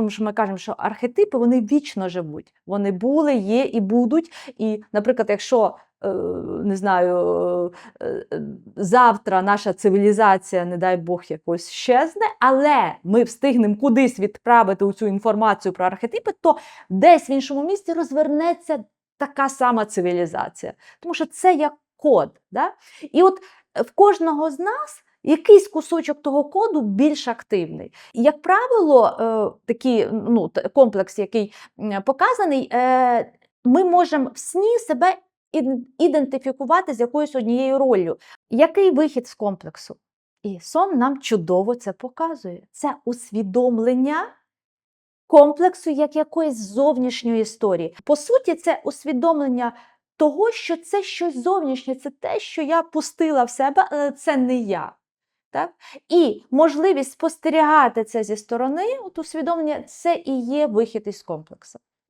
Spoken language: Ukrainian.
Тому що ми кажемо, що архетипи вони вічно живуть. Вони були, є і будуть. І, наприклад, якщо е, не знаю, е, е, завтра наша цивілізація, не дай Бог, якось щезне, але ми встигнемо кудись відправити цю інформацію про архетипи, то десь в іншому місці розвернеться така сама цивілізація. Тому що це як код. Да? І от в кожного з нас. Якийсь кусочок того коду більш активний. І, як правило, е, такий ну, комплекс, який показаний, е, ми можемо в сні себе ідентифікувати з якоюсь однією роллю. Який вихід з комплексу? І сон нам чудово це показує. Це усвідомлення комплексу як якоїсь зовнішньої історії. По суті, це усвідомлення того, що це щось зовнішнє, це те, що я пустила в себе, але це не я. Так? І можливість спостерігати це зі сторони, от усвідомлення, це і є вихід із комплексу.